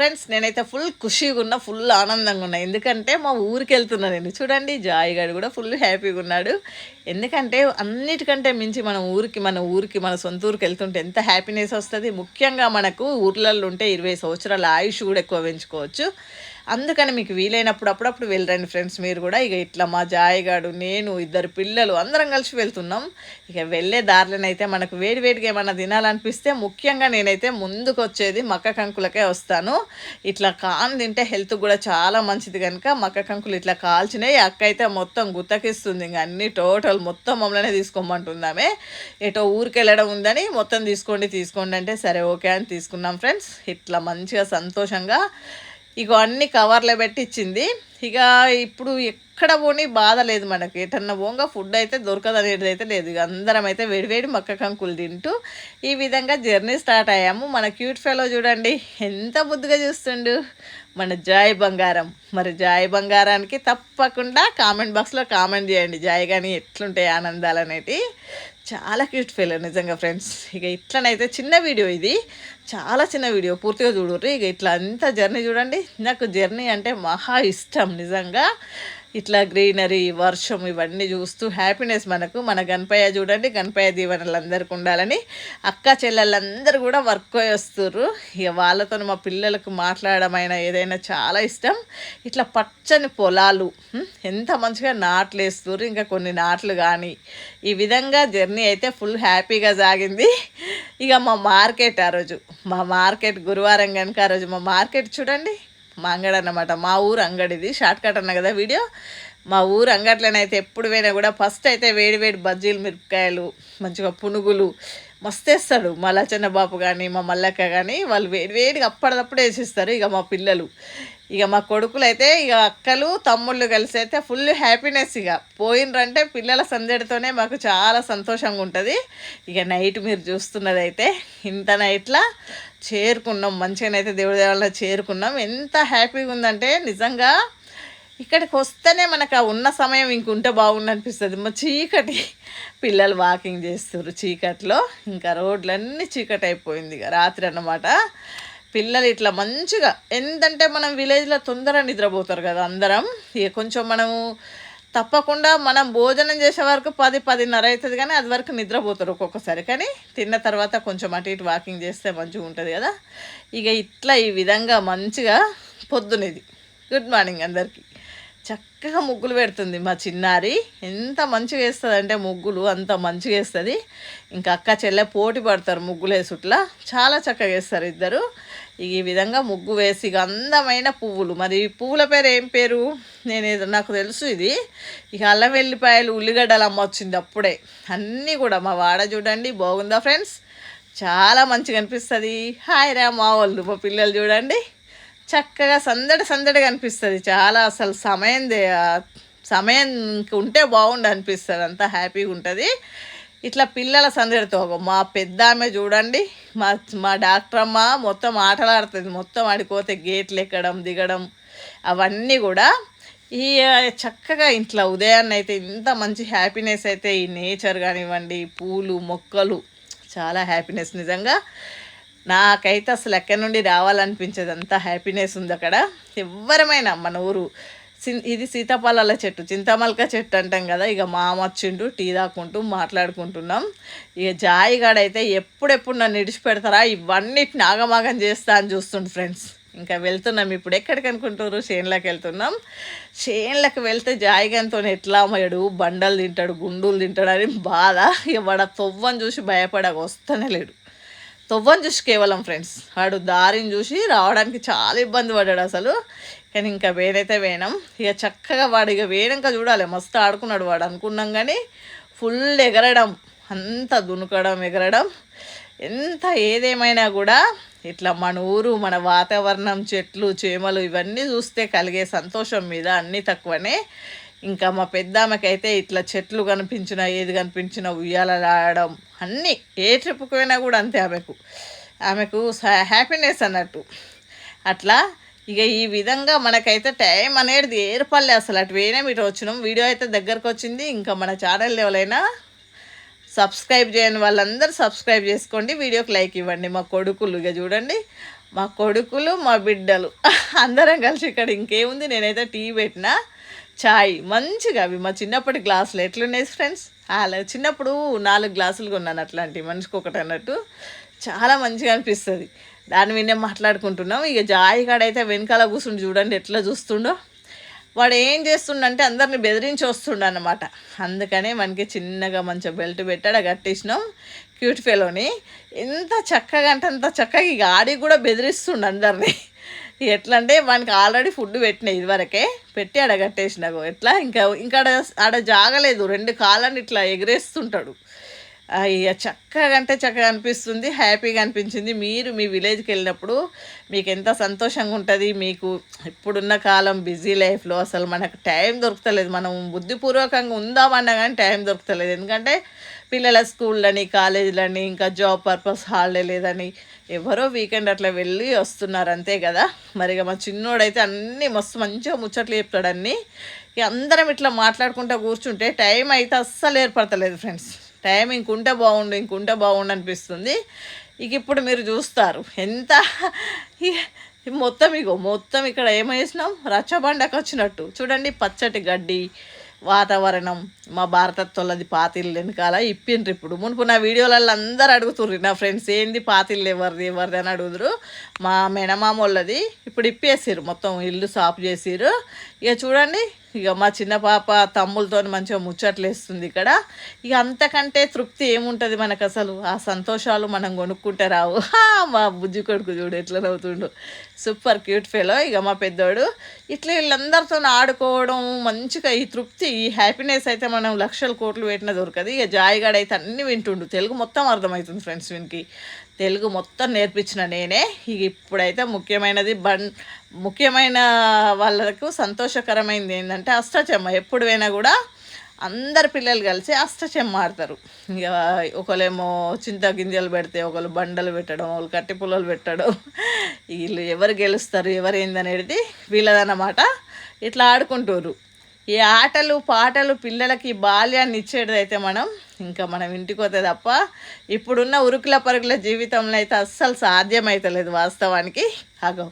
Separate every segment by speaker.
Speaker 1: Friends నేనైతే full ఖుషీగా ఉన్నా full ఆనందంగా ఉన్నా ఎందుకంటే మా ఊరికి వెళ్తున్నా నేను. చూడండి జాయ్ గారు కూడా ఫుల్ హ్యాపీగా ఉన్నాడు ఎందుకంటే అన్నిటికంటే మించి మన ఊరికి మన ఊరికి మన సొంత ఊరికి వెళ్తుంటే ఎంత హ్యాపీనెస్ వస్తుంది. ముఖ్యంగా మనకు ఊర్లలో ఉంటే ఇరవై సంవత్సరాల ఆయుష్ కూడా ఎక్కువ పెంచుకోవచ్చు. అందుకని మీకు వీలైనప్పుడు అప్పుడప్పుడు వెళ్ళరండి ఫ్రెండ్స్ మీరు కూడా. ఇక ఇట్లా మా జాయగాడు నేను ఇద్దరు పిల్లలు అందరం కలిసి వెళ్తున్నాం. ఇక వెళ్ళే దారిలోనైతే మనకు వేడి వేడిగా తినాలనిపిస్తే ముఖ్యంగా నేనైతే ముందుకు వచ్చేది మక్క కంకులకే వస్తాను. ఇట్లా కాన్ తింటే హెల్త్ కూడా చాలా మంచిది కనుక మక్క కంకులు ఇట్లా కాల్చినాయి అక్క అయితే మొత్తం గుత్తకిస్తుంది. ఇంక అన్ని టోటల్ మొత్తం మమ్మల్ని తీసుకోమంటుందామే. ఎటో ఊరికి వెళ్ళడం ఉందని మొత్తం తీసుకోండి తీసుకోండి అంటే సరే ఓకే అని తీసుకున్నాం ఫ్రెండ్స్. ఇట్లా మంచిగా సంతోషంగా ఇగో అన్ని కవర్లో పెట్టి ఇచ్చింది ఇక ఇప్పుడు ఎక్కడ పోని బాధ లేదు మనకి. ఎటన్నా పోగా ఫుడ్ అయితే దొరకదు అయితే లేదు. ఇక అందరం అయితే వేడివేడి మక్క కంకులు తింటూ ఈ విధంగా జర్నీ స్టార్ట్ అయ్యాము. మన క్యూట్ ఫెలో చూడండి ఎంత బుద్ధిగా చూస్తుండు. మన జాయ్ బంగారం. మరి జాయ్ బంగారానికి తప్పకుండా కామెంట్ బాక్స్లో కామెంట్ చేయండి. జాయ్ కానీ ఎట్లుంటాయి ఆనందాలు అనేటి. చాలా క్యూట్ ఫెయిల్ నిజంగా ఫ్రెండ్స్. ఇక ఇట్లనైతే చిన్న వీడియో ఇది. చాలా చిన్న వీడియో పూర్తిగా చూడరు ఇక ఇట్లా అంతా జర్నీ చూడండి. నాకు జర్నీ అంటే మహా ఇష్టం నిజంగా. ఇట్లా గ్రీనరీ వర్షం ఇవన్నీ చూస్తూ హ్యాపీనెస్ మనకు. మన గణపయ్య చూడండి గణపయ్య దీవెనలు అందరికీ ఉండాలని అక్క చెల్లెళ్ళందరూ కూడా వర్క్ వస్తుర్రు. ఇక వాళ్ళతో మా పిల్లలకు మాట్లాడమైనా ఏదైనా చాలా ఇష్టం. ఇట్లా పచ్చని పొలాలు ఎంత మంచిగా నాట్లు వేస్తున్నారు ఇంకా కొన్ని నాట్లు కానీ ఈ విధంగా జర్నీ అయితే ఫుల్ హ్యాపీగా సాగింది. ఇక మా మార్కెట్ ఆ రోజు మా మార్కెట్ గురువారం కనుక ఆ రోజు మా మార్కెట్ చూడండి. మా అంగడి అన్నమాట. మా ఊరు అంగడిది షార్ట్ కట్ అన్న కదా వీడియో. మా ఊరు అంగట్లోనైతే ఎప్పుడు పోయినా కూడా ఫస్ట్ అయితే వేడి వేడి బజ్జీలు మిరపకాయలు మంచిగా పునుగులు మస్తు వేస్తాడు మా లచ్చన్న బాపు కానీ మా మల్లక్క కానీ వాళ్ళు వేడి వేడిగా అప్పటిదప్పుడు వేసిస్తారు ఇక మా పిల్లలు. ఇక మా కొడుకులు అయితే ఇక అక్కలు తమ్ముళ్ళు కలిసి అయితే ఫుల్ హ్యాపీనెస్ ఇక. పోయినరంటే పిల్లల సందడితోనే మాకు చాలా సంతోషంగా ఉంటుంది ఇక నైట్ మీరు చూస్తున్నదైతే ఇంత నైట్లా చేరుకున్నాం. మంచిగానైతే దేవుడి దేవాలయంలో చేరుకున్నాం. ఎంత హ్యాపీగా ఉందంటే నిజంగా ఇక్కడికి వస్తేనే మనకు ఆ ఉన్న సమయం ఇంకుంటే బాగుండు అనిపిస్తుంది. మా చీకటి పిల్లలు వాకింగ్ చేస్తారు చీకట్లో. ఇంకా రోడ్లన్నీ చీకటి అయిపోయింది ఇక రాత్రి అన్నమాట. పిల్లలు ఇట్లా మంచిగా ఎంతంటే మనం విలేజ్లో తొందరగా నిద్రపోతారు కదా అందరం. ఇక కొంచెం మనము తప్పకుండా మనం భోజనం చేసే వరకు పది పదిన్నర అవుతుంది కానీ అది వరకు నిద్రపోతారు ఒక్కొక్కసారి. కానీ తిన్న తర్వాత కొంచెం అటు ఇటు వాకింగ్ చేస్తే మంచిగా ఉంటుంది కదా. ఇక ఇట్లా ఈ విధంగా మంచిగా పొద్దునేది. గుడ్ మార్నింగ్ అందరికీ. చక్కగా ముగ్గులు పెడుతుంది మా చిన్నారి. ఎంత మంచిగా వేస్తుంది అంటే ముగ్గులు అంత మంచిగా వేస్తుంది. ఇంకా అక్క చెల్లె పోటీ పడతారు ముగ్గులు వేసుట్లా చాలా చక్కగా వేస్తారు ఇద్దరు. ఈ విధంగా ముగ్గు వేసి అందమైన పువ్వులు. మరి ఈ పువ్వుల పేరు ఏం పేరు? నేను నాకు తెలుసు ఇది. ఇక అల్లం వెల్లిపాయలు ఉల్లిగడ్డలు అమ్మ వచ్చింది అప్పుడే. అన్నీ కూడా మా వాడ చూడండి బాగుందా ఫ్రెండ్స్? చాలా మంచిగా అనిపిస్తుంది. హాయ్ రా మా వాళ్ళు మా పిల్లలు చూడండి. చక్కగా సందడి సందడిగా అనిపిస్తుంది. చాలా అసలు సమయం సమయం ఉంటే బాగుండు అనిపిస్తుంది. అంతా హ్యాపీగా ఉంటుంది. ఇట్లా పిల్లల సందడితో మా పెద్ద ఆమె చూడండి మా మా డాక్టర్ అమ్మ మొత్తం ఆటలాడుతుంది మొత్తం ఆడిపోతే గేట్లు ఎక్కడం దిగడం అవన్నీ కూడా ఈ చక్కగా ఇంట్లో ఉదయాన్నే అయితే ఇంత మంచి హ్యాపీనెస్ అయితే ఈ నేచర్ కానివ్వండి పూలు మొక్కలు చాలా హ్యాపీనెస్ నిజంగా. నాకైతే అసలు ఎక్కడి నుండి రావాలనిపించేది అంత హ్యాపీనెస్ ఉంది అక్కడ. ఎవరమైనా మన ఊరు ఇది సీతాఫలాల చెట్టు చింతమల్క చెట్టు అంటాం కదా. ఇక మామ వచ్చిండు టీ తాకుంటూ మాట్లాడుకుంటున్నాం. ఇక జాయిగాడైతే ఎప్పుడెప్పుడు నన్ను ఇడిచిపెడతారా? ఇవన్నీ నాగమాగం చేస్తా అని చూస్తుండు ఫ్రెండ్స్. ఇంకా వెళ్తున్నాం ఇప్పుడు. ఎక్కడికి అనుకుంటారు షేన్లకు వెళ్తున్నాం. షేన్లకు వెళ్తే జాయిగంతో ఎట్లా అమ్మాడు బండలు తింటాడు గుండులు తింటాడు అని బాధ. ఇక వాడు తొవ్వని చూసి భయపడక వస్తూనే లేడు. తొవ్వని చూసి కేవలం ఫ్రెండ్స్. వాడు దారిని చూసి రావడానికి చాలా ఇబ్బంది పడ్డాడు అసలు. కానీ ఇంకా వేనైతే వేణం ఇక చక్కగా వాడు ఇక వేయడాక చూడాలి. మస్తు ఆడుకున్నాడు వాడు. అనుకున్నాం కానీ ఫుల్ ఎగరడం. అంత దునుకడం ఎగరడం. ఎంత ఏదేమైనా కూడా ఇట్లా మన ఊరు మన వాతావరణం చెట్లు చేమలు ఇవన్నీ చూస్తే కలిగే సంతోషం మీద అన్నీ తక్కువనే. ఇంకా మా పెద్దామెకైతే ఇట్లా చెట్లు కనిపించినా ఏది కనిపించినా ఉయ్యాల రావడం అన్నీ. ఏ ట్రిప్కి పోయినా కూడా అంతే ఆమెకు. ఆమెకు హ్యాపీనెస్ అన్నట్టు. అట్లా ఇక ఈ విధంగా మనకైతే టైం అనేది ఏర్పడలే అసలు. అటు పోయినా ఇటు వచ్చినాం. వీడియో అయితే దగ్గరకు వచ్చింది. ఇంకా మన ఛానల్ ఎవరైనా సబ్స్క్రైబ్ చేయని వాళ్ళందరూ సబ్స్క్రైబ్ చేసుకోండి. వీడియోకి లైక్ ఇవ్వండి. మా కొడుకులు ఇక చూడండి. మా కొడుకులు మా బిడ్డలు. అందరం కలిసి ఇక్కడ ఇంకేముంది? నేనైతే టీ పెట్టినా. చాయ్. మంచిగా అవి. మా చిన్నప్పటి గ్లాసులు ఎట్లున్నాయి ఫ్రెండ్స్? అలా చిన్నప్పుడు నాలుగు గ్లాసులు కొన్నాను అట్లాంటివి మనిషికి ఒకటి అన్నట్టు. చాలా మంచిగా అనిపిస్తుంది. దాని మీదే మాట్లాడుకుంటున్నాం. ఇక జాయి కాడైతే వెనకాల కూర్చుండి చూడండి ఎట్లా చూస్తుండో. వాడు ఏం చేస్తుండంటే అందరిని బెదిరించి వస్తుండ అనమాట అందుకనే మనకి చిన్నగా మంచిగా బెల్ట్ పెట్టాడు కట్టేసినాం క్యూట్ ఫెలోని. ఎంత చక్కగా అంటే అంత చక్కగా ఇక ఆడి కూడా బెదిరిస్తుండ అందరినీ. ఎట్లా అంటే ఆల్రెడీ ఫుడ్ పెట్టిన ఇదివరకే. పెట్టి ఆడ కట్టేసినాకు ఎట్లా? ఇంకా ఇంకా ఆడ జాగలేదు. రెండు కాళ్ళని ఇట్లా ఎగిరేస్తుంటాడు. చక్కగా అంటే చక్కగా అనిపిస్తుంది హ్యాపీగా అనిపించింది. మీరు మీ విలేజ్కి వెళ్ళినప్పుడు మీకు ఎంత సంతోషంగా ఉంటుంది? మీకు ఇప్పుడున్న కాలం బిజీ లైఫ్లో అసలు మనకు టైం దొరుకుతలేదు. మనం బుద్ధిపూర్వకంగా ఉందామన్నా కానీ టైం దొరుకుతలేదు. ఎందుకంటే పిల్లల స్కూళ్ళని కాలేజీలని ఇంకా జాబ్ పర్పస్ హాలిడే లేదని ఎవరో వీకెండ్ అట్లా వెళ్ళి వస్తున్నారు అంతే కదా. మరి ఇక మా చిన్నోడైతే అన్నీ మస్తు మంచిగా ముచ్చట్లు చెప్తాడు అన్నీ. ఇక అందరం ఇట్లా మాట్లాడుకుంటూ కూర్చుంటే టైం అయితే అస్సలు ఏర్పడతలేదు ఫ్రెండ్స్. టైం ఇంకుంటే బాగుండు ఇంకుంటే బాగుండు అనిపిస్తుంది ఇక ఇప్పుడు మీరు చూస్తారు ఎంత మొత్తం ఇగో మొత్తం ఇక్కడ ఏమేసినాం? రచ్చబండకు వచ్చినట్టు. చూడండి పచ్చటి గడ్డి వాతావరణం మా భారతత్వంలోది పాతిళ్ళు వెనకాల ఇప్పిండ్రు ఇప్పుడు. మునుపు నా వీడియోలలో అందరు అడుగుతుర్రు నా ఫ్రెండ్స్ ఏంది పాతిళ్ళు ఎవరిది ఎవరిది? అని అడుగుతురు మా మేనమామ వాళ్ళది ఇప్పుడు ఇప్పేసారు మొత్తం ఇల్లు సాఫ్ చేసిరు ఇక చూడండి ఇక మా చిన్న పాప తమ్ములతో మంచిగా ముచ్చట్లు వేస్తుంది ఇక్కడ. ఇక అంతకంటే తృప్తి ఏముంటుంది మనకు అసలు ఆ సంతోషాలు మనం కొనుక్కుంటే రావు. మా బుజ్జి కొడుకు చూడు ఎట్లా నవ్వుతుండు. సూపర్ క్యూట్ ఫెలో ఇక మా పెద్దోడు. ఇట్లా వీళ్ళందరితో ఆడుకోవడం మంచిగా ఈ తృప్తి ఈ హ్యాపీనెస్ అయితే మనం లక్షల కోట్లు పెట్టిన దొరకదు. ఇక జాయిగాడ్ అయితే అన్ని వింటుండు. తెలుగు మొత్తం అర్థమవుతుంది ఫ్రెండ్స్ వీనికి. తెలుగు మొత్తం నేర్పించిన నేనే. ఇక ఇప్పుడైతే ముఖ్యమైనది బన్ ముఖ్యమైన వాళ్ళకు సంతోషకరమైనది ఏంటంటే అష్టచెమ్మ. ఎప్పుడు పోయినా కూడా అందరు పిల్లలు కలిసి అష్టచెమ్మ ఆడతారు. ఇక ఒకళ్ళేమో చింత గింజలు పెడితే ఒకళ్ళు బండలు పెట్టడం ఒకళ్ళు కట్టి పుల్లలు పెట్టడం. వీళ్ళు ఎవరు గెలుస్తారు ఎవరు ఏందనేది వీళ్ళదన్నమాట. ఇట్లా ఆడుకుంటారు. ఈ ఆటలు పాటలు పిల్లలకి బాల్యాన్ని ఇచ్చేది మనం ఇంకా మనం ఇంటికి పోతే తప్ప ఇప్పుడున్న ఉరుకుల పరుగుల జీవితంలో అయితే అస్సలు సాధ్యమైతలేదు వాస్తవానికి. అగో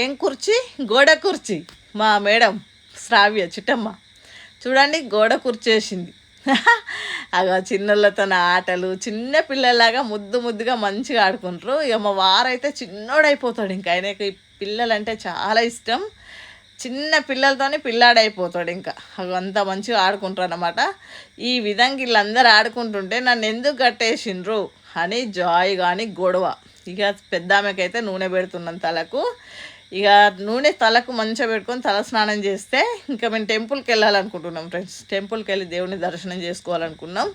Speaker 1: ఏం కుర్చీ గోడ కుర్చీ. మా మేడం శ్రావ్య చిట్టమ్మ. చూడండి గోడ కుర్చేసింది అగో చిన్నోళ్ళతో ఆటలు చిన్న పిల్లలాగా ముద్దు ముద్దుగా మంచిగా ఆడుకుంటారు. ఇక మా వారైతే చిన్నోడైపోతాడు. ఇంకా ఆయనకి పిల్లలంటే చాలా ఇష్టం. చిన్న పిల్లలతోనే పిల్లాడైపోతాడు ఇంకా. అంత మంచిగా ఆడుకుంటారు అనమాట ఈ విధంగా వీళ్ళందరూ ఆడుకుంటుంటే నన్ను ఎందుకు కట్టేసిండ్రు? అని జాయ్ కానీ గొడవ. ఇక పెద్ద ఆమెకైతే నూనె పెడుతున్నాను తలకు. ఇక నూనె తలకు మంచిగా పెట్టుకొని తల స్నానం చేస్తే ఇంకా మేము టెంపుల్కి వెళ్ళాలనుకుంటున్నాం ఫ్రెండ్స్. టెంపుల్కి వెళ్ళి దేవుని దర్శనం చేసుకోవాలనుకున్నాం.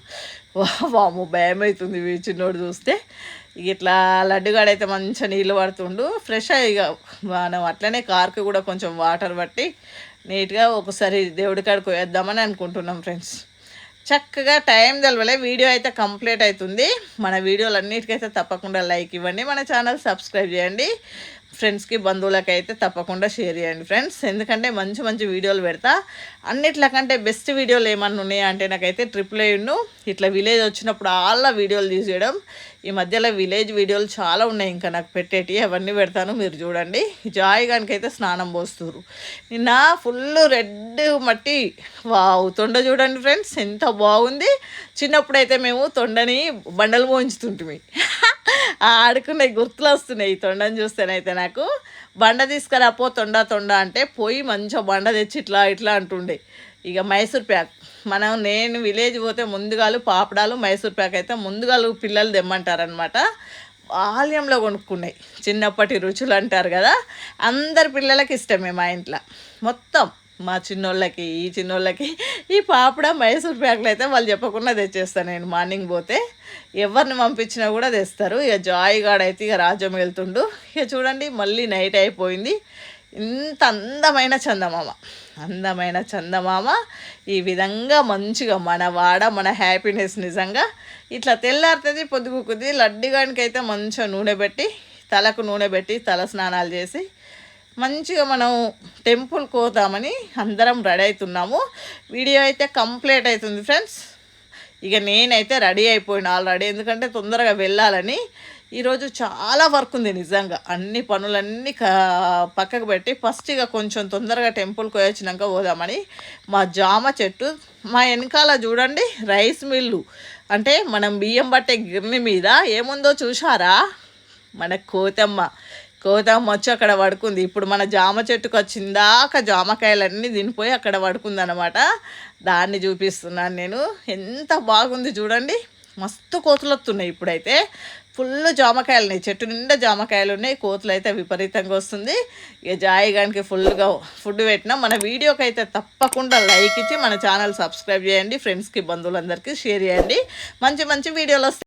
Speaker 1: వాము భయం అవుతుంది చిన్నోడు చూస్తే. ఇట్లా లడ్డుగాడైతే మంచిగా నీళ్ళు పడుతుండు. ఫ్రెష్ ఇక మనం అట్లనే కార్కి కూడా కొంచెం వాటర్ పట్టి నీట్గా ఒకసారి దేవుడి కాడికి వేద్దామని అనుకుంటున్నాం ఫ్రెండ్స్ చక్కగా టైం తెలవలే వీడియో అయితే కంప్లీట్ అవుతుంది. మన వీడియోలు అన్నిటికైతే తప్పకుండా లైక్ ఇవ్వండి మన ఛానల్ సబ్స్క్రైబ్ చేయండి. ఫ్రెండ్స్కి బంధువులకి అయితే తప్పకుండా షేర్ చేయండి ఫ్రెండ్స్ ఎందుకంటే మంచి మంచి వీడియోలు పెడతా. అన్నిట్లకంటే బెస్ట్ వీడియోలు ఏమన్నా ఉన్నాయా అంటే నాకైతే ట్రిపుల్ అయ్యును ఇట్లా విలేజ్ వచ్చినప్పుడు వాళ్ళ వీడియోలు తీసేయడం. ఈ మధ్యలో విలేజ్ వీడియోలు చాలా ఉన్నాయి. ఇంకా నాకు పెట్టేటి అవన్నీ పెడతాను. మీరు చూడండి. జాయ్ అయితే స్నానం పోస్తున్నారు నిన్న ఫుల్ రెడ్ మట్టి. వావ్ తొండ చూడండి ఫ్రెండ్స్ ఎంత బాగుంది. చిన్నప్పుడైతే మేము తొండని బండలు పోయించుతుంటిమి. ఆడుకున్నాయి గుర్తులు వస్తున్నాయి ఈ తొండని చూస్తేనైతే నాకు. బండ తీసుకురా పో తొండ తొండ అంటే పోయి మంచిగా బండ తెచ్చి ఇట్లా ఇట్లా అంటుండే. ఇక మైసూర్ ప్యాక్. మనం నేను విలేజ్ పోతే ముందుగాలు పాపడాలు మైసూర్ ప్యాక్ అయితే ముందుగాలు పిల్లలు తెమ్మంటారనమాట బాల్యంలో కొనుక్కున్నాయి. చిన్నప్పటి రుచులు అంటారు కదా. అందరి పిల్లలకి ఇష్టమే మా ఇంట్లో. మొత్తం మా చిన్నోళ్ళకి ఈ చిన్నోళ్ళకి. ఈ పాపడ మైసూర్ ప్యాక్లు అయితే వాళ్ళు చెప్పకుండా తెచ్చేస్తాను నేను మార్నింగ్ పోతే ఎవరిని పంపించినా కూడా తెస్తారు. ఇక జాయ్ గాడ్ అయితే ఇక రాజ్యం వెళ్తుండు. ఇక చూడండి మళ్ళీ నైట్ అయిపోయింది. ఇంత అందమైన చందమామ. అందమైన చందమామ. ఈ విధంగా మంచిగా మన వాడ మన హ్యాపీనెస్ నిజంగా ఇట్లా తెల్లారుతుంది పొద్దుగుకుద్ది లడ్డిగానికి అయితే మంచిగా నూనె పెట్టి తలకు నూనె పెట్టి తల స్నానాలు చేసి మంచిగా మనం టెంపుల్ పోతామని అందరం రెడీ అవుతున్నాము. వీడియో అయితే కంప్లీట్ అవుతుంది ఫ్రెండ్స్. ఇక నేనైతే రెడీ అయిపోయిన ఆల్రెడీ ఎందుకంటే తొందరగా వెళ్ళాలని. ఈరోజు చాలా వర్క్ ఉంది నిజంగా. అన్ని పనులన్నీ క పక్కకు పెట్టి ఫస్ట్ ఇక కొంచెం తొందరగా టెంపుల్కి వచ్చినాక పోదామని. మా జామ చెట్టు మా వెనకాల చూడండి రైస్ మిల్లు. అంటే మనం బియ్యం పట్టే గిర్ని మీద ఏముందో చూసారా మన కోతమ్మ. కోతమ్మ వచ్చి అక్కడ పడుకుంది. ఇప్పుడు మన జామ చెట్టుకు వచ్చిందాక జామకాయలన్నీ తినిపోయి అక్కడ పడుకుంది అనమాట దాన్ని చూపిస్తున్నాను నేను. ఎంత బాగుంది చూడండి. మస్తు కోతులు వస్తున్నాయి ఇప్పుడైతే. ఫుల్ జామకాయలు ఉన్నాయి. చెట్టు నిండా జామకాయలు ఉన్నాయి. కోతులు అయితే విపరీతంగా వస్తుంది. ఇక జాయిగానికి ఫుల్గా ఫుడ్ పెట్టినా మన వీడియోకి అయితే తప్పకుండా లైక్ ఇచ్చి మన ఛానల్ సబ్స్క్రైబ్ చేయండి. ఫ్రెండ్స్కి బంధువులందరికీ షేర్ చేయండి. మంచి మంచి వీడియోలు వస్తాయి.